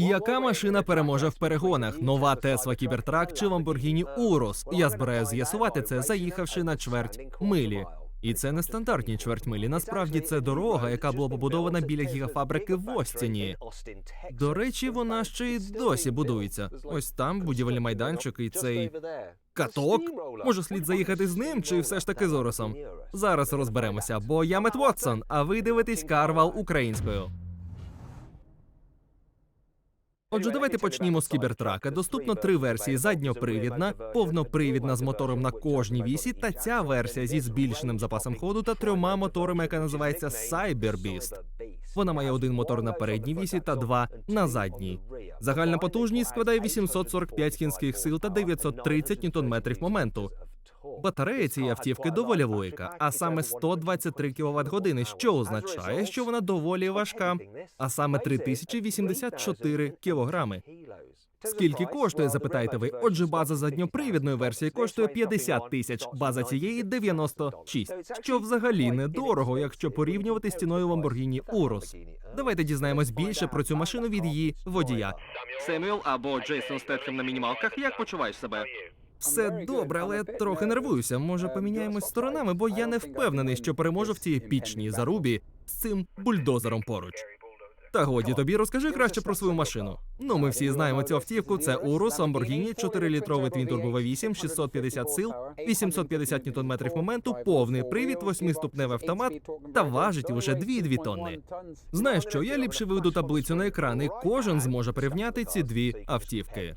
Яка машина переможе в перегонах? Нова Тесла Кібертрак чи Lamborghini Urus? Я збираю з'ясувати це, заїхавши на чверть милі. І це не стандартні чверть милі. Насправді це дорога, яка була побудована біля гігафабрики в Остіні. До речі, вона ще й досі будується. Ось там будівельний майданчик і цей каток. Може, слід заїхати з ним, чи все ж таки з Оросом? Зараз розберемося, бо я Мет Вотсон, а ви дивитесь Карвал українською. Отже, давайте почнімо з кібертрака. Доступно три версії: задньопривідна, повнопривідна з мотором на кожній вісі, та ця версія зі збільшеним запасом ходу та трьома моторами, яка називається Cyber. Вона має один мотор на передній вісі та два на задній. Загальна потужність складає 845 кінських сил та 930 ньютон-метрів моменту. Батарея цієї автівки доволі велика, а саме 123 кВт години, що означає, що вона доволі важка, а саме 3084 кілограми. Скільки коштує, запитаєте ви? Отже, база задньопривідної версії коштує 50 тисяч, база цієї 96, що взагалі недорого, якщо порівнювати з ціною Lamborghini Urus. Давайте дізнаємось більше про цю машину від її водія. Семюел або Джейсон Стетхем на мінімалках. Як почуваєш себе? Все добре, але трохи нервуюся. Може, поміняємось сторонами, бо я не впевнений, що переможу в цій епічній зарубі з цим бульдозером поруч. Та годі тобі розкажи краще про свою машину. Ну, ми всі знаємо цю автівку. Це Urus Lamborghini, 4-літровий твін турбо V8, 650 сил, 850 ньютон-метрів моменту, повний привід, 8-ступневий автомат та важить лише 2,2 тонни. Знаєш що, я ліпше виведу таблицю на екран, і кожен зможе порівняти ці дві автівки.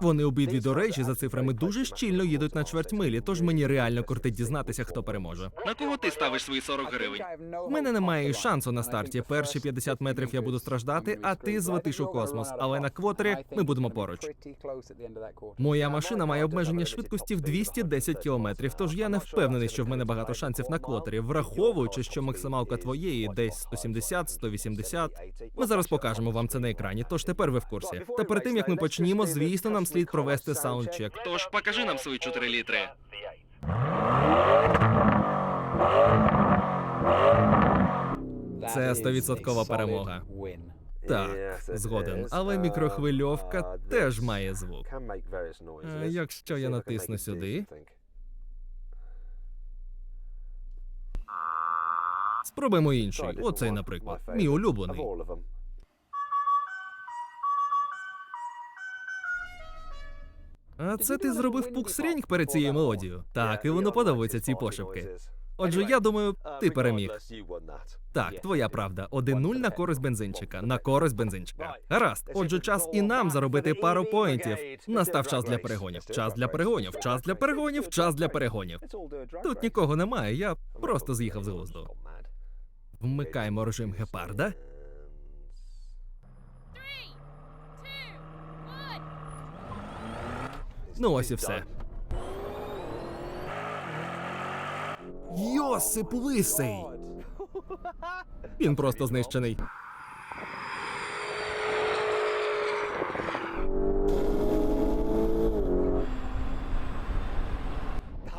Вони обидві, до речі, за цифрами дуже щільно їдуть на чверть милі, тож мені реально кортить дізнатися, хто переможе. На кого ти ставиш свої 40 гривень? У мене немає шансу на старті. Перші 50 метрів я буду страждати, а ти злетиш у космос. Але на квотері ми будемо поруч. Моя машина має обмеження швидкості в 210 кілометрів, тож я не впевнений, що в мене багато шансів на квотері, враховуючи, що максималка твоєї десь 170-180. Ми зараз покажемо вам це на екрані, тож тепер ви в курсі. Та перед тим як ми почнімо, звісно, нам слід провести саундчек. Тож покажи нам свої 4 літри. Це 100% перемога. Так, згоден. Але мікрохвильовка теж має звук. Е, Якщо я натисну сюди, спробуємо інший. Оцей, наприклад, мій улюблений. А це ти зробив пуксрінг перед цією мелодією. Так, і воно подобається ці пошепки. Отже, я думаю, ти переміг. Так, твоя правда. 1-0 на користь бензинчика. На користь бензинчика. Гаразд. Отже, час і нам заробити пару поінтів. Настав час для перегонів. Час для перегонів. Час для перегонів. Час для перегонів. Тут нікого немає. Я просто з'їхав з глузду. Вмикаємо режим гепарда. Ну ось і все. Йосип лисий! Він просто знищений.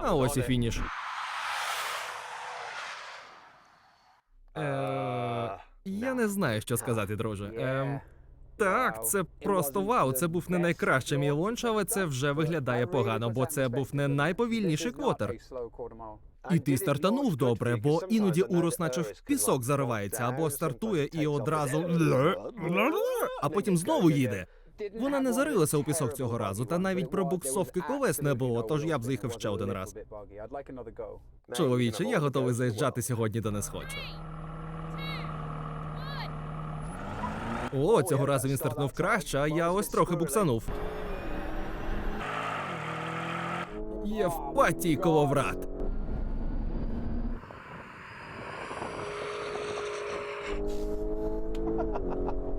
А ось і фініш. Е, я не знаю, що сказати, друже. Ем, так, це просто вау. Це був не найкращий мій лонч, але це вже виглядає погано, бо це був не найповільніший квотер. І ти стартанув добре, бо іноді урос, наче в пісок заривається, або стартує і одразу а потім знову їде. Вона не зарилася у пісок цього разу, та навіть пробуксовки колес не було, тож я б заїхав ще один раз. Чоловіче, я готовий заїжджати сьогодні, де не схочу. О, цього разу він стартнув краще, а я ось трохи буксанув. Євпатій коловрат.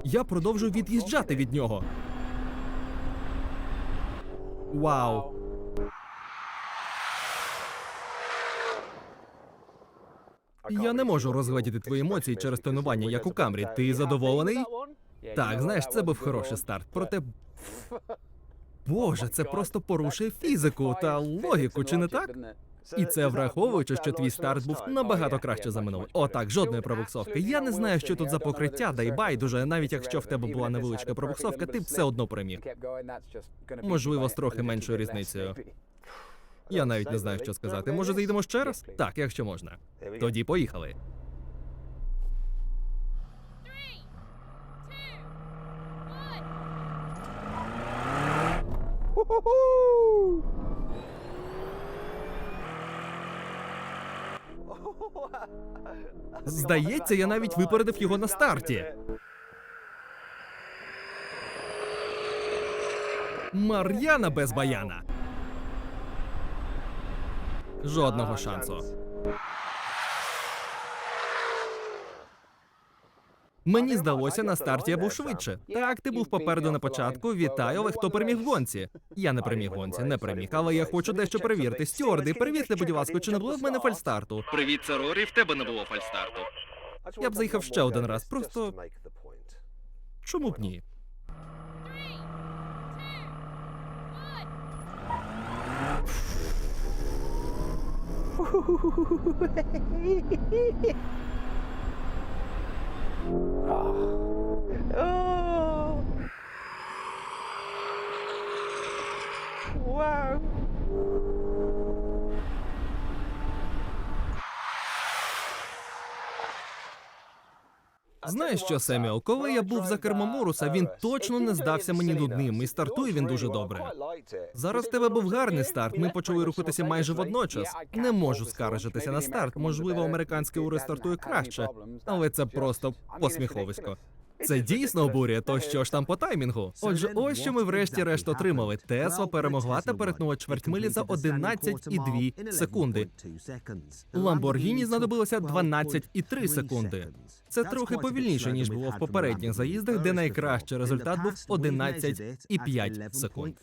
Я продовжую від'їжджати від нього. Вау. Я не можу розгледіти твої емоції через тонування, як у камрі. Ти задоволений? Так, знаєш, це був хороший старт. Проте. Боже, це просто порушує фізику та логіку, чи не так? І це враховуючи, що твій старт був набагато краще за минулий. Отак, жодної пробуксовки. Я не знаю, що тут за покриття, да й байдуже. Навіть якщо в тебе була невеличка пробуксовка, ти все одно переміг. Можливо, з трохи меншою різницею. Я навіть не знаю, що сказати. Може, заїдемо ще раз? Так, якщо можна. Тоді поїхали. Здається, я навіть випередив його на старті. Мар'яна без баяна. Жодного шансу. Мені здалося, на старті я був швидше. Так, ти був попереду на початку. Вітаю, але хто переміг в гонці? Я не переміг в гонці, не переміг, але я хочу дещо перевірити. Стюарди, перевірте, будь ласка, чи не було в мене фальстарту? Привіт, це Рорі, в тебе не було фальстарту. Я б заїхав ще один раз, просто Чому б ні? oh. Wow. Знаєш що, Семіо, коли я був за кермом Уруса, він точно не здався мені нудним, і стартує він дуже добре. Зараз в тебе був гарний старт. Ми почали рухатися майже водночас. Не можу скаржитися на старт. Можливо, американський ури стартує краще, але це просто посміховисько. Це дійсно обурює, то що ж там по таймінгу? Отже, ось що ми врешті-решт отримали. Тесла перемогла та перетнула чвертьмилі за 11,2 секунди. Ламборгіні знадобилося 12,3 секунди. Це трохи повільніше ніж було в попередніх заїздах, де найкращий результат був 11,5 секунд.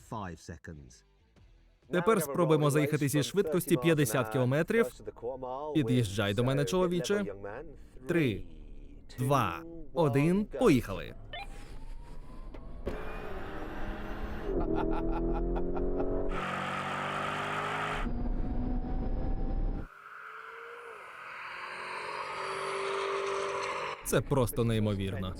Тепер спробуємо заїхати зі швидкості 50 кілометрів. Під'їжджай до мене, чоловіче. Три, два, один, поїхали. Це просто неймовірно.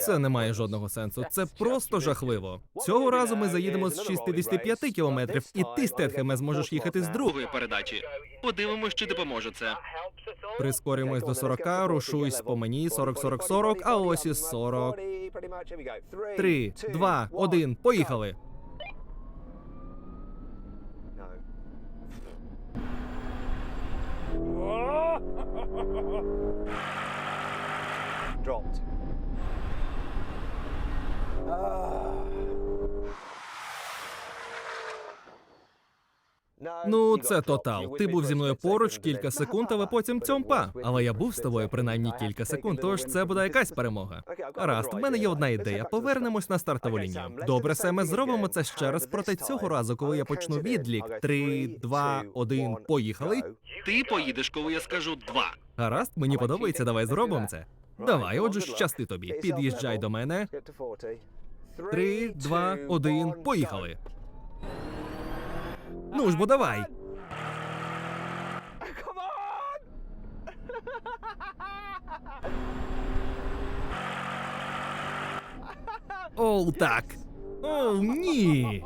Це не має жодного сенсу. Це просто жахливо. Цього разу ми заїдемо з 65 кілометрів, і ти, Стетхеме, зможеш їхати з другої передачі. Подивимось, чи допоможе це. Прискорюємось до 40, рушуйсь по мені 40-40-40, а ось і 40. 3, 2, 1, поїхали. Dropped. Ну, це тотал. Ти був зі мною поруч кілька секунд, але потім цьомпа. Але я був з тобою принаймні кілька секунд, тож це буде якась перемога. Гаразд, в мене є одна ідея. Повернемось на стартову лінію. Добре, Семе, зробимо це ще раз. Проте цього разу, коли я почну відлік, три, два, один, поїхали. Ти поїдеш, коли я скажу два. Гаразд, мені подобається. Давай зробимо це. Давай, отже, щасти тобі. Під'їжджай до мене. Три, два, один, поїхали. Ну ж бо давай. Оу, так. Оу, ні.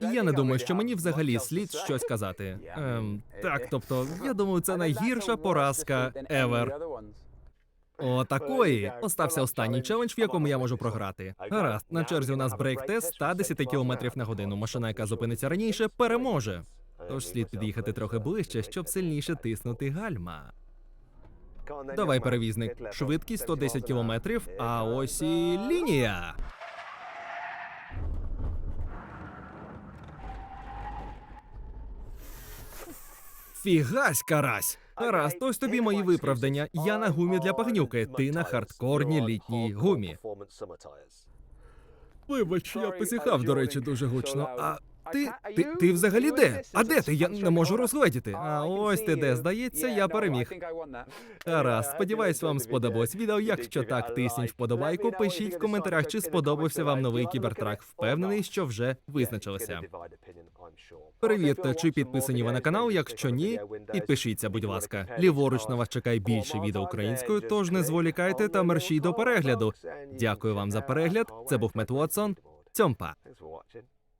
Я не думаю, що мені взагалі слід щось казати. Ем, так, тобто, я думаю, це найгірша поразка ever. О, такої. Остався останній челендж, в якому я можу програти. Гаразд, на черзі у нас брейк-тест 110 км на годину. Машина, яка зупиниться раніше, переможе. Тож слід під'їхати трохи ближче, щоб сильніше тиснути гальма. Давай, перевізник. Швидкість 110 км, а ось і лінія. Фігась, карась! Гаразд, ось тобі мої виправдання. Я на гумі для пагнюки, ти на хардкорній літній гумі. Вибач, я посіхав, до речі, дуже гучно. А Ти, ти, ти взагалі де? А де ти? Я не можу розгледіти. А ось ти де. Здається, я переміг. Гаразд, сподіваюсь, вам сподобалось відео. Якщо так, тисніть вподобайку, пишіть в коментарях, чи сподобався вам новий кібертрак. Впевнений, що вже визначилися. Перевірте, чи підписані ви на канал. Якщо ні, підпишіться, будь ласка. Ліворуч на вас чекає більше відео українською, тож не зволікайте та мерщій до перегляду. Дякую вам за перегляд. Це був Мет Уотсон. Цьомпа.